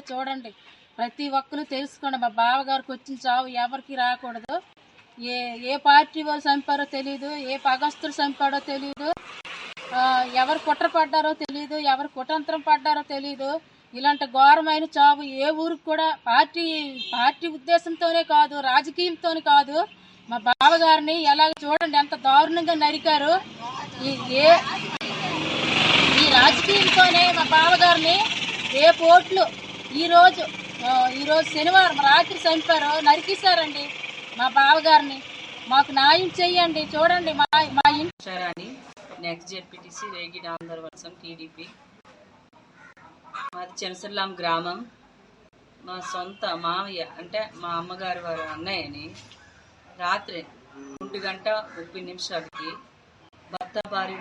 ఉందో చూడండి. ప్రతి ఒక్కరు తెలుసుకోండి. మా బావగారికి వచ్చిన చావు ఎవరికి రాకూడదు. ఏ ఏ పార్టీ వాళ్ళు చంపారో తెలియదు ఏ పగస్తులు చంపాడో తెలియదు ఎవరు కుట్ర పడ్డారో తెలియదు ఎవరు కుటంతరం పడ్డారో తెలియదు ఇలాంటి ఘోరమైన చావు ఏ ఊరికి కూడా పార్టీ పార్టీ ఉద్దేశంతోనే కాదు రాజకీయంతోనే కాదు. మా బావగారిని ఎలాగ చూడండి ఎంత దారుణంగా నరికారు. ఈ ఏ ఈ రాజకీయంతోనే మా బావగారిని రేపు ఓట్లు ఈరోజు ఈరోజు శనివారం రాత్రి చంపారు. నరికిస్తారండి మా బావగారిని. మాకు న్యాయం చెయ్యండి చూడండి మా మా ఇంటి నెక్స్ట్ జెడ్పీటీసీ రేగి దామోదర్ వర్షం టీడీపీ. మాది చెనసల్లాం గ్రామం. మా సొంత మామయ్య అంటే మా అమ్మగారి వారి అన్నయ్యని రాత్రి ఒంటి గంట ముప్పై నిమిషాలకి భర్త భార్య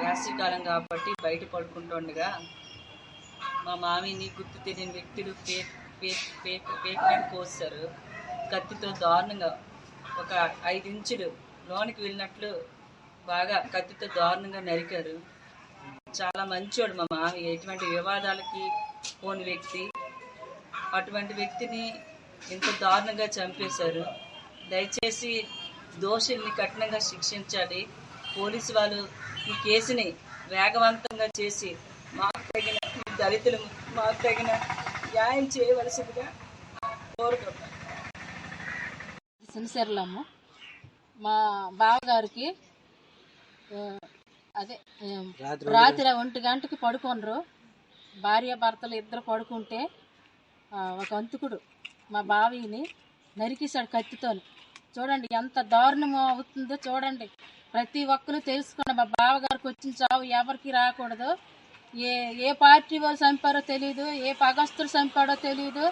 వేసవికాలం కాబట్టి బయట పడుకుంటుండగా మా మామిని గుర్తు తెలియని వ్యక్తులు పేక్ కోస్తారు. కత్తితో దారుణంగా ఒక ఐదు ఇంచులు లోనికి వెళ్ళినట్లు బాగా కత్తితో దారుణంగా నరికారు. చాలా మంచోడు మా మామి. ఎటువంటి వివాదాలకి పోని వ్యక్తి. అటువంటి వ్యక్తిని ఇంత దారుణంగా చంపేశారు. దయచేసి దోషుల్ని కఠినంగా శిక్షించాలి. పోలీసు వాళ్ళు ఈ కేసుని వేగవంతంగా చేసి దళితులు మాకు తగిన న్యాయం చేయవలసిందిగా సిన్సియర్లమ్మ. మా బావగారికి అదే రాత్రి ఒంటి గంటకి పడుకోనరు. భార్య భర్తలు ఇద్దరు పడుకుంటే ఒక అంతుకుడు మా బావిని నరికేశాడు కత్తితోని. చూడండి ఎంత దారుణం అవుతుందో చూడండి. ప్రతి ఒక్కరు తెలుసుకోండి మా బావగారికి వచ్చిన చావు ఎవరికి రాకూడదు. ఏ ఏ పార్టీ వాళ్ళు చంపారో తెలియదు ఏ పగస్తులు చంపాడో తెలియదు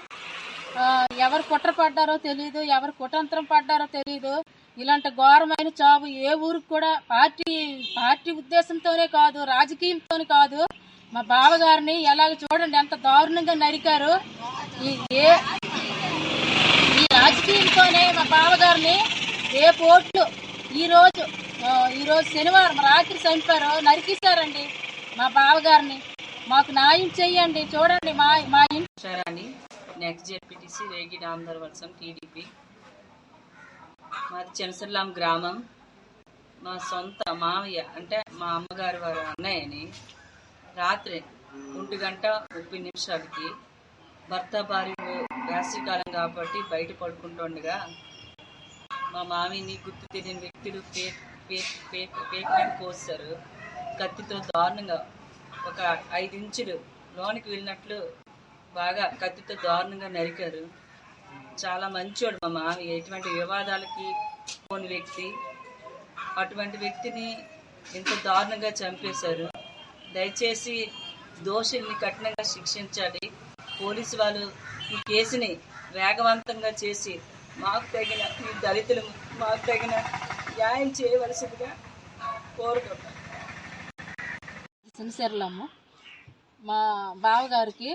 ఎవరు కుట్ర పడ్డారో తెలియదు ఎవరు కుటంత్రం పడ్డారో తెలియదు ఇలాంటి ఘోరమైన చావు ఏ ఊరికి కూడా పార్టీ పార్టీ ఉద్దేశంతోనే కాదు రాజకీయంతోనే కాదు. మా బావగారిని ఎలాగ చూడండి ఎంత దారుణంగా నరికారు. ఈ ఏ ఈ రాజకీయంతోనే మా బావగారిని ఏ పోట్లు ఈరోజు ఈరోజు శనివారం రాత్రి చంపారు నరికిస్తారండి మా బావగారిని మాకు న్యాయం చెయ్యండి చూడండి మా మా ఇంటి నెక్స్ట్ జెడ్పీటీసీ రేగి దామోదర్ వర్షం టీడీపీ మాది చెనసల్లాం గ్రామం మా సొంత మామయ్య అంటే మా అమ్మగారు వారి అన్నయ్యని రాత్రి ఒంటి గంట ముప్పై నిమిషాలకి భర్త భార్య వేసవికాలం కాబట్టి బయట పడుకుంటుండగా మా మామిని గుర్తు తెలియని వ్యక్తులు పే పే పే పేక్మెంట్ కోస్తారు కత్తితో దారుణంగా ఒక ఐదు ఇంచులు లోనికి వెళ్ళినట్లు బాగా కత్తితో దారుణంగా నరికారు. చాలా మంచివాడు మా మామయ్య. ఎటువంటి వివాదాలకి పోని వ్యక్తి. అటువంటి వ్యక్తిని ఇంత దారుణంగా చంపేశారు. దయచేసి దోషుల్ని కఠినంగా శిక్షించాలి. పోలీసు వాళ్ళు ఈ కేసుని వేగవంతంగా చేసి మాకు తగిన ఈ దళితులు మాకు తగిన న్యాయం చేయవలసిందిగా కోరుతున్నాను సిన్సియర్లమ్మ. మా బావగారికి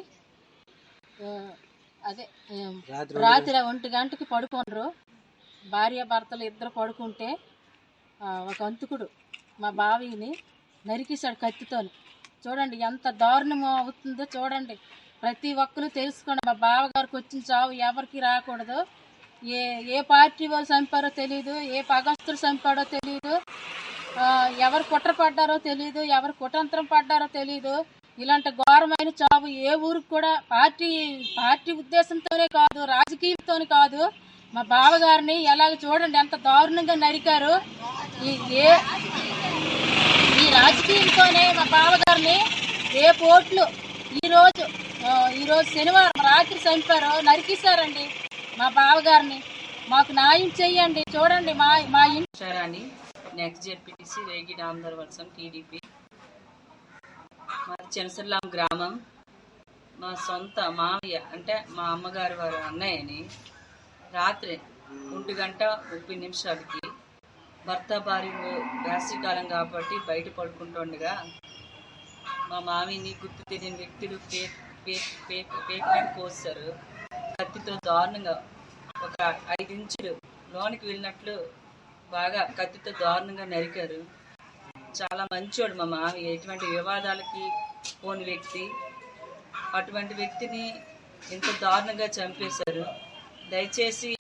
అదే రాత్రి ఒంటి గంటకి పడుకోనరు. భార్య భర్తలు ఇద్దరు పడుకుంటే ఒక అంతుకుడు మా బావిని నరికేశాడు కత్తితోని. చూడండి ఎంత దారుణం అవుతుందో చూడండి. ప్రతి ఒక్కరు తెలుసుకోండి మా బావగారికి వచ్చిన చావు ఎవరికి రాకూడదు. ఏ ఏ పార్టీ వాళ్ళు చంపారో తెలియదు ఏ పగస్తులు చంపాడో తెలియదు ఎవరు కుట్ర పడ్డారో తెలియదు ఎవరు కుటంతరం పడ్డారో తెలియదు ఇలాంటి ఘోరమైన చావు ఏ ఊరికి కూడా పార్టీ పార్టీ ఉద్దేశంతోనే కాదు రాజకీయంతోనే కాదు. మా బావగారిని ఎలాగ చూడండి ఎంత దారుణంగా నరికారు. ఈ ఏ ఈ రాజకీయంతోనే మా బావగారిని రేపు ఓట్లు ఈరోజు ఈరోజు శనివారం రాత్రి చంపారు. నరికిస్తారండి మా బావగారిని. మాకు న్యాయం చెయ్యండి చూడండి మా మా ఇంటి నెక్స్ట్ జెడ్పీటీసీ రేగి దామోదర్ వర్షం టీడీపీ మాది చెన్సర్లాం గ్రామం. మా సొంత మామయ్య అంటే మా అమ్మగారు వారి అన్నయ్యని రాత్రి ఒంటి గంట ముప్పై నిమిషాలకి భర్త భార్య వేసవికాలం కాబట్టి బయట పడుకుంటుండగా మా మామిని గుర్తు తెలియని వ్యక్తులు పే పే పే పేమెంట్ కోస్తారు కత్తితో దారుణంగా ఒక ఐదు ఇంచులు లోనికి వెళ్ళినట్లు బాగా కత్తితో దారుణంగా నరికారు. చాలా మంచోడు మా మామయ్య ఎటువంటి వివాదాలకి పోని వ్యక్తి. అటువంటి వ్యక్తిని ఇంత దారుణంగా చంపేశారు. దయచేసి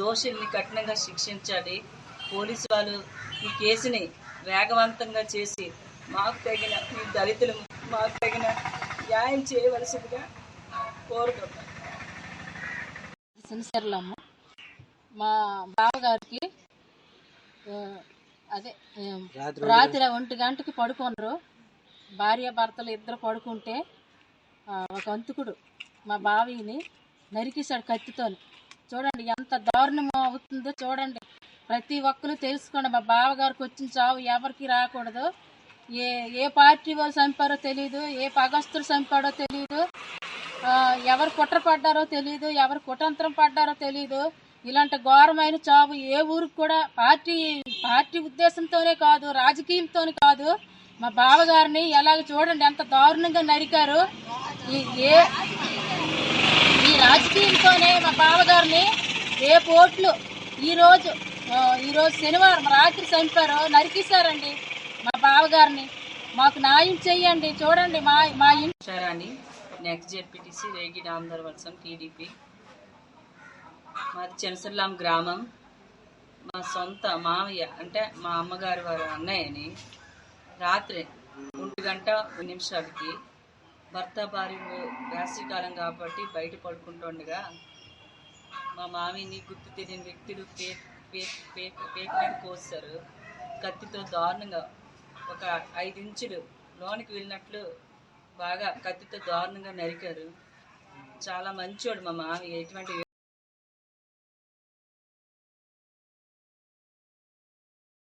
దోషుల్ని కఠినంగా శిక్షించాలి. పోలీసు వాళ్ళు ఈ కేసుని వేగవంతంగా చేసి మాకు తగిన ఈ దళితులు మాకు తగిన న్యాయం చేయవలసిందిగా కోరుకుంటాం సిన్సియర్లమ్మ మా బావగారికి అదే రాత్రి ఒంటి గంటకి పడుకోనరు. భార్య భర్తలు ఇద్దరు పడుకుంటే ఒక అంతుకుడు మా బావిని నరికేశాడు కత్తితోని. చూడండి ఎంత దారుణం అవుతుందో చూడండి. ప్రతి ఒక్కరు తెలుసుకోండి మా బావగారికి వచ్చిన చావు ఎవరికి రాకూడదు. ఏ ఏ పార్టీ వాళ్ళు చంపారో తెలియదు ఏ పగస్తులు చంపాడో తెలియదు ఎవరు కుట్ర పడ్డారో తెలియదు ఎవరు కుతంత్రం పడ్డారో తెలియదు ఇలాంటి ఘోరమైన చావు ఏ ఊరికి కూడా పార్టీ పార్టీ ఉద్దేశంతోనే కాదు రాజకీయంతోనే కాదు. మా బావగారిని ఎలాగ చూడండి ఎంత దారుణంగా నరికారు. ఈ ఏ ఈ రాజకీయంతోనే మా బావగారిని రేపు ఓట్లు ఈరోజు ఈరోజు శనివారం రాత్రి చంపారు నరికేశారండి మా బావగారిని. మాకు న్యాయం చెయ్యండి చూడండి మా మా ఇంటి నెక్స్ట్ జెడ్పీటీసీ రేగి దామోదర్ వలసం టీడీపీ మాది చెనసర్లాం గ్రామం. మా సొంత మామయ్య అంటే మా అమ్మగారు వారి అన్నయ్యని రాత్రి ఒంటి గంట ఒక నిమిషాలకి భర్త భార్య వేసవికాలం కాబట్టి బయట పడుకుంటుండగా మా మామిని గుర్తు తెలియని వ్యక్తులు పే పే పే పేక్ కోస్తారు. కత్తితో దారుణంగా ఒక ఐదు ఇంచులు లోనికి వెళ్ళినట్లు బాగా కత్తితో దారుణంగా నరికారు. చాలా మంచోడు మా మామయ్య ఎటువంటి